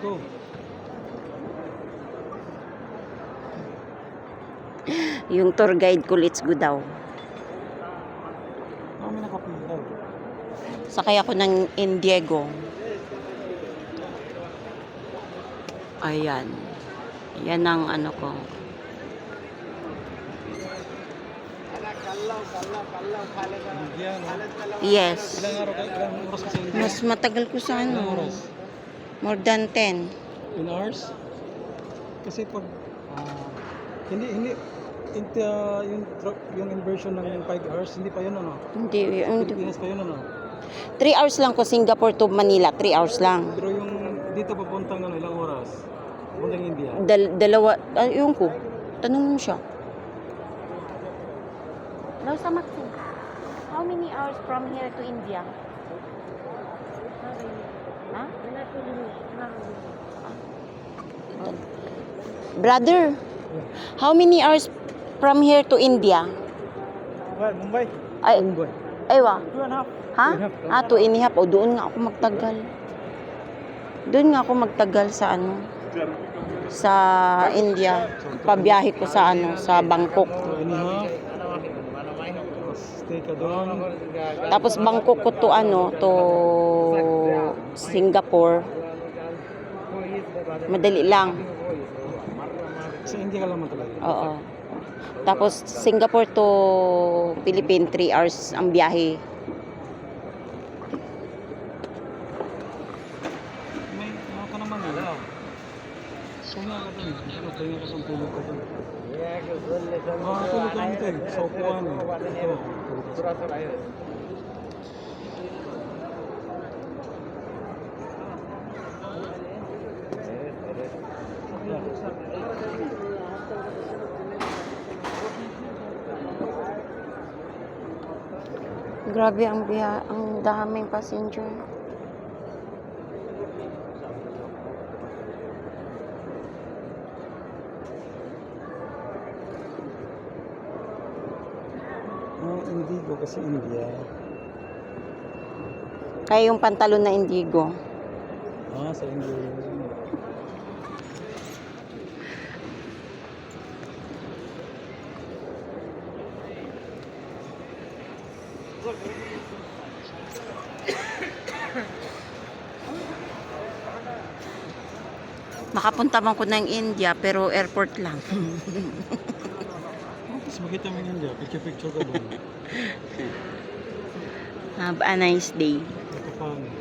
go. Yung tour guide ko, let's go daw. Kami nakapila daw. Sakay ako ng Indiego. Ayan. Yan ang ano ko. No? Yes. Mas matagal ko sa Ilang ano. oras? More than 10. 10 hours? Kasi pag ah, hindi hindi inte, ah, yung yung inversion ng 5 hours hindi pa yun ano. Hindi, yung Pilipinas pa yun ano. 3 hours lang ko Singapore to Manila. 3 hours lang. Pero yung dito papuntang ano ilang oras? Papuntang India. Dal- dalawa, ah, yung ko. Tanong mo siya. Daw sa Maxim, how many hours from here to India? Ha? Brother, how many hours from here to India? Well, Mumbai. Ay, Mumbai. aywa. Two and a half. Ha? Ah, two and a half. O, doon nga ako magtagal. Doon nga ako magtagal sa ano, sa India. Pabiyahe ko sa ano, sa Bangkok. Two and a half. Tapos Bangkok ko to ano, to Singapore. Madali lang. Sa India ka lang talaga. Oo. Tapos Singapore to Philippine, 3 hours ang biyahe. May ano ka naman eh. Tunga ka. Ano, tunga ka doon. Tulog ka doon. Ah, tulog ka dito eh. Sa upuan eh. Ito. tulog ka. Grabe ang biya, ang daming passenger. Ah, Indigo kasi India. Kaya yung pantalon na indigo. Ah, sa India. Makapunta man ko ng India pero airport lang. Tapos makita mo India. Picture-picture ka doon. Have a nice day. Ano.